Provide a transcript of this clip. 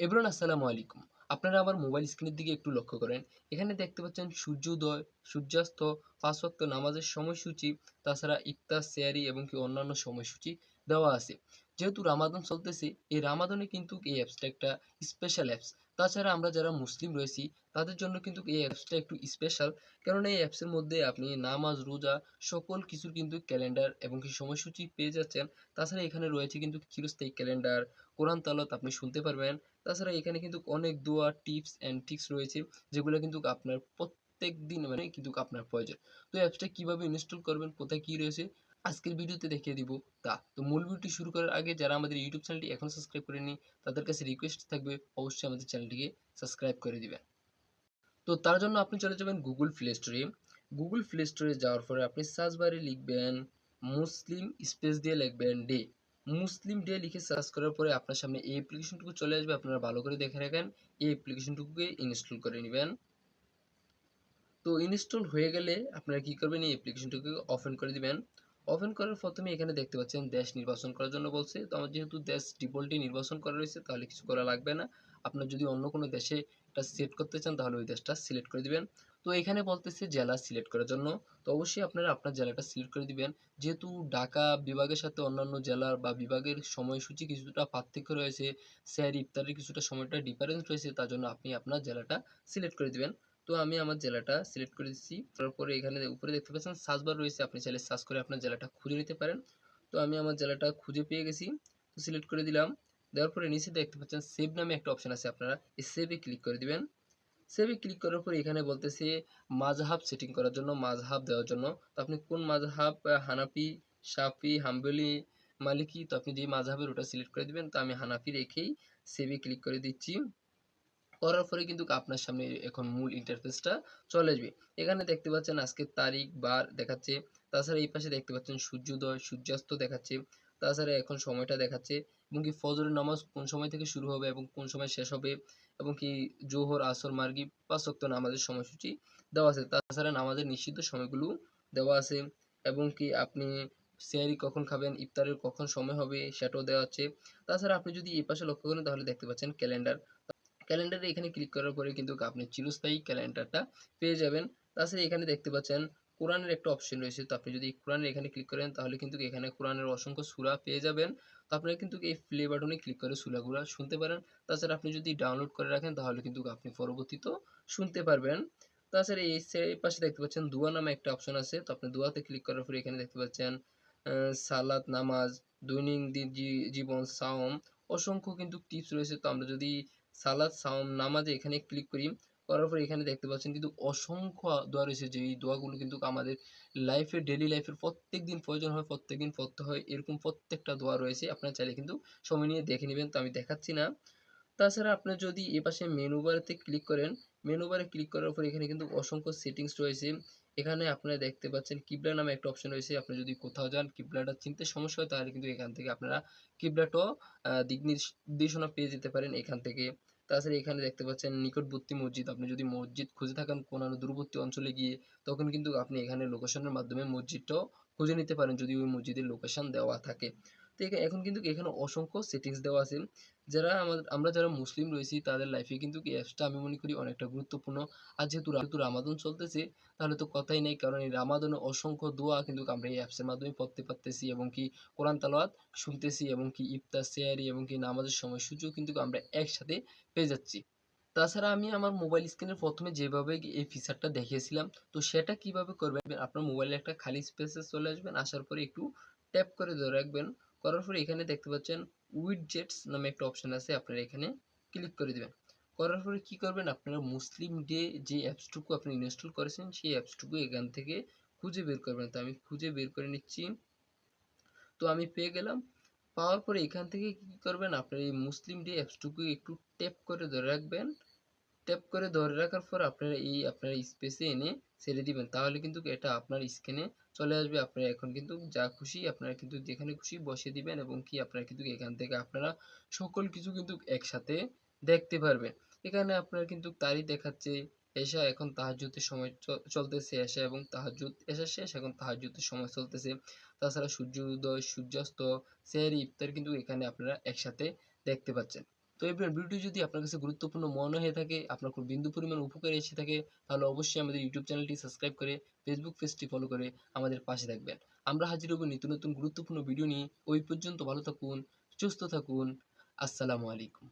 Everyone আসসালামু আলাইকুম। আপনারা আমার মোবাইল স্ক্রিনের দিকে একটু লক্ষ্য করেন। এখানে দেখতে পাচ্ছেন সূর্যোদয়, সূর্যাস্ত, পাঁচ ওয়াক্ত নামাজের সময়সূচি, তাছাড়া ইফতার, সেয়ারি এবং কি অন্যান্য সময়সূচি দেওয়া আছে। যেহেতু রামাদন চলতেছে, এই রামাদনে কিন্তু এই অ্যাপসটা একটা স্পেশাল অ্যাপস তাছাড়া আমরা যারা মুসলিম রয়েছি, তাদের জন্য কিন্তু এই অ্যাপসটা একটু স্পেশাল কেননা এই অ্যাপসের মধ্যে আপনি নামাজ, রোজা সকল কিছুর কিন্তু ক্যালেন্ডার এবং কি সময়সূচি পেয়ে যাচ্ছেন। তাছাড়া এখানে রয়েছে কিন্তু চিরস্থায়ী ক্যালেন্ডার কোরআন তালাত আপনি শুনতে পারবেন। তাছাড়া এখানে কিন্তু অনেক দোয়া টিপস অ্যান্ড ট্রিক্স রয়েছে, যেগুলো কিন্তু আপনার প্রত্যেক দিন মানে কিন্তু আপনার প্রয়োজন। তো অ্যাপসটা কীভাবে ইনস্টল করবেন, কোথায় কি রয়েছে আজকের ভিডিওতে দেখিয়ে দিব। তা, তো মূল ভিডিওটি শুরু করার আগে যারা আমাদের ইউটিউব চ্যানেলটি এখন সাবস্ক্রাইব করেনি তাদের কাছে রিকোয়েস্ট থাকবে অবশ্যই আমাদের চ্যানেলটিকে সাবস্ক্রাইব করে দিবেন। তো তার জন্য আপনি চলে যাবেন গুগল প্লে স্টোরে গুগল প্লে স্টোরে যাওয়ার পরে আপনি সার্চ বারে লিখবেন মুসলিম স্পেস দিয়ে লিখবেন ডে মুসলিম ডে লিখে সার্চ করার পরে আপনার সামনে এই অ্যাপ্লিকেশনটুকু চলে আসবে, আপনারা ভালো করে দেখে রাখেন, এই অ্যাপ্লিকেশনটুকুকে ইনস্টল করে নেবেন। তো ইনস্টল হয়ে গেলে আপনারা কি করবেন, এই অ্যাপ্লিকেশনটুকুকে ওপেন করে দিবেন। ওপেন করার প্রথমে এখানে দেখতে পাচ্ছেন দেশ নির্বাচন করার জন্য বলছে। তো আমার যেহেতু দেশ ডিফল্টে নির্বাচন করা রয়েছে, তাহলে কিছু করা লাগবে না। আপনার যদি অন্য কোনো দেশে এটা সেট করতে চান, তাহলে ওই দেশটা সিলেক্ট করে দিবেন। তো এখানে বলতেছে জেলা সিলেক্ট করার জন্য। তো অবশ্যই আপনারা আপনার জেলাটা সিলেক্ট করে দিবেন। যেহেতু ঢাকা বিভাগের সাথে অন্যান্য জেলার বা বিভাগের সময়সূচি কিছুটা পার্থক্য রয়েছে, স্যার ইফতারের কিছুটা সময়টা ডিফারেন্স রয়েছে, তার জন্য আপনি আপনার জেলাটা সিলেক্ট করে দিবেন। তো আমি আমার জেলাটা সিলেক্ট করে দিচ্ছি। তারপরে এখানে উপরে দেখতে পাচ্ছেন সার্চ বার রয়েছে। আপনি চাইলে সার্চ করে আপনার জেলাটা খুঁজে নিতে পারেন। তো আমি আমার জেলাটা খুঁজে পেয়ে গেছি। তো সিলেক্ট করে দিলাম। দেওয়ার পরে নিচে দেখতে পাচ্ছেন সেভ নামে একটা অপশন আছে। আপনারা এই সেভে ক্লিক করে দিবেন। সেভে ক্লিক করার পরে এখানে বলতেছে মাঝহাব সেটিং করার জন্য মাঝহাব দেওয়ার জন্য। তো আপনি কোন মাঝহাব হানাফি সাফি হাম্বলি, মালিকি, তো আপনি যে মাঝহাবের ওটা সিলেক্ট করে দিবেন। তো আমি হানাফি রেখেই সেভে ক্লিক করে দিচ্ছি। করার পরে কিন্তু আপনার সামনে এখন মূল ইন্টারফেসটা চলে আসবে। এখানে দেখতে পাচ্ছেন আজকে তারিখ, বার দেখাচ্ছে। তাছাড়া এই পাশে দেখতে পাচ্ছেন সূর্যোদয়, সূর্যাস্ত দেখাচ্ছে। তাছাড়া এখন সময়টা দেখাচ্ছে এবং কি ফজরের নামাজ কোন সময় থেকে শুরু হবে এবং কোন সময় শেষ হবে এবং কি জোহর, আসর মার্গি পাঁচ ওয়াক্ত নামাজের সময়সূচি দেওয়া আছে। তাছাড়া নামাজের নিষিদ্ধ সময়গুলো দেওয়া আছে এবং কি আপনি সেয়ারি কখন খাবেন, ইফতারের কখন সময় হবে সেটাও দেওয়া আছে। তাছাড়া আপনি যদি এই পাশে লক্ষ্য করেন তাহলে দেখতে পাচ্ছেন ক্যালেন্ডার। ক্যালেন্ডারে এখানে ক্লিক করার পরে কিন্তু আপনি চিরস্থায়ী ক্যালেন্ডারটা পেয়ে যাবেন। তাছাড়া এখানে দেখতে পাচ্ছেন কোরআনের একটা অপশন রয়েছে। তো আপনি যদি কোরআনের এখানে ক্লিক করেন, তাহলে কিন্তু এখানে কোরআনের অসংখ্য সুরা পেয়ে যাবেন। তো আপনারা কিন্তু এই প্লে বাটনে ক্লিক করে সুরাগুলো শুনতে পারেন। তাছাড়া আপনি যদি ডাউনলোড করে রাখেন, তাহলে কিন্তু আপনি পরবর্তীতেও শুনতে পারবেন। তাছাড়া এই পাশে দেখতে পাচ্ছেন দুয়া নামে একটা অপশন আছে। তো আপনি দুয়াতে ক্লিক করার পরে এখানে দেখতে পাচ্ছেন সালাত, নামাজ, দৈনন্দিন জীবন, সাওম, অসংখ্য কিন্তু টিপস রয়েছে। তো আমরা যদি সালাদ, সাওম, নামাজে এখানে ক্লিক করি। করার পর এখানে দেখতে পাচ্ছেন কিন্তু অসংখ্য দোয়া রয়েছে যে এই দোয়াগুলো কিন্তু আমাদের লাইফের ডেলি লাইফের প্রত্যেক দিন প্রয়োজন হয় প্রত্যেক দিন পড়তে হয়, এরকম প্রত্যেকটা দোয়া রয়েছে। আপনারা চাইলে কিন্তু সময় নিয়ে দেখে নেবেন, তো আমি দেখাচ্ছি না। তাছাড়া আপনি যদি এ পাশে মেনু বারেতে ক্লিক করেন মেনু বারে ক্লিক করার পর এখানে কিন্তু অসংখ্য সেটিংস রয়েছে। এখানে আপনারা দেখতে পাচ্ছেন কিবলা নামে একটা অপশন রয়েছে। আপনি যদি কোথাও যান কিবলাটা চিনতে সমস্যা হয়, তাহলে কিন্তু এখান থেকে আপনারা কিবলাটাও দিক নির্দেশনা পেয়ে যেতে পারেন এখান থেকে। তাছাড়া এখানে দেখতে পাচ্ছেন নিকটবর্তী মসজিদ। আপনি যদি মসজিদ খুঁজে থাকেন কোনো দূরবর্তী অঞ্চলে গিয়ে, তখন কিন্তু আপনি এখানে লোকেশনের মাধ্যমে মসজিদটাও খুঁজে নিতে পারেন যদি ওই মসজিদের লোকেশন দেওয়া থাকে। তো এখন কিন্তু এখানে অসংখ্য সেটিংস দেওয়া আছে। যারা আমাদের, আমরা যারা মুসলিম রয়েছি, তাদের লাইফে কিন্তু এই অ্যাপসটা আমি মনে করি অনেকটা গুরুত্বপূর্ণ। আর যেহেতু যেহেতু রামাদন চলতেছে, তাহলে তো কথাই নেই। কারণ এই রামাদনে অসংখ্য দোয়া কিন্তু আমরা এই অ্যাপসের মাধ্যমে পড়তে পারতেছি এবং কি কোরআন তালাওয়াত শুনতেছি এবং কি ইফতার শেয়ারি এবং কি নামাজের সময় সুযোগ কিন্তু আমরা একসাথে পেয়ে যাচ্ছি। তাছাড়া আমি আমার মোবাইল স্ক্রিনের প্রথমে যেভাবে এই ফিচারটা দেখিয়েছিলাম, তো সেটা কীভাবে করবেন? আপনার মোবাইলে একটা খালি স্পেসে চলে আসবেন, আসার পরে একটু ট্যাপ করে ধরে রাখবেন। করার পরে এখানে দেখতে পাচ্ছেন উইডজেটস নামে একটা অপশন আছে, আপনারা এখানে ক্লিক করে দেবেন। করার পরে কি করবেন? আপনারা মুসলিম ডে যে অ্যাপসটুকু আপনি ইনস্টল করেছেন, সেই অ্যাপসটুকু এখান থেকে খুঁজে বের করবেন। তো আমি খুঁজে বের করে নিচ্ছি। তো আমি পেয়ে গেলাম। পাওয়ার পরে এখান থেকে কি করবেন? আপনার এই মুসলিম ডে অ্যাপসটুকু একটু ট্যাপ করে ধরে রাখবেন। ট্যাপ করে ধরে রাখার পর আপনারা এই, আপনার স্পেসে এনে ছেড়ে দিবেন, তাহলে কিন্তু এটা আপনার স্ক্রিনে চলে আসবে। আপনারা এখন কিন্তু যা খুশি আপনারা কিন্তু যেখানে খুশি বসে দিবেন এবং কি আপনারা কিন্তু এখান থেকে আপনারা সকল কিছু কিন্তু একসাথে দেখতে পারবেন। এখানে আপনার কিন্তু তারই দেখাচ্ছে এসা এখন তাহাজুতের সময় চলতেছে এসা এবং তাহাজুত এসা শেষ, এখন তাহাজুতের সময় চলতেছে। তাছাড়া সূর্য উদয় সূর্যাস্ত সেহরি ইফতার কিন্তু এখানে আপনারা একসাথে দেখতে পাচ্ছেন। তো এবার ভিডিওটি যদি আপনার কাছে গুরুত্বপূর্ণ মনে হয়ে থাকে, আপনার খুব বিন্দু পরিমাণ উপকার এসে থাকে, তাহলে অবশ্যই আমাদের ইউটিউব চ্যানেলটি সাবস্ক্রাইব করে ফেসবুক পেজটি ফলো করে আমাদের পাশে থাকবেন। আমরা হাজির হব নিত্য নতুন গুরুত্বপূর্ণ ভিডিও নিয়ে। ওই পর্যন্ত ভালো থাকুন, সুস্থ থাকুন। আসসালামু আলাইকুম।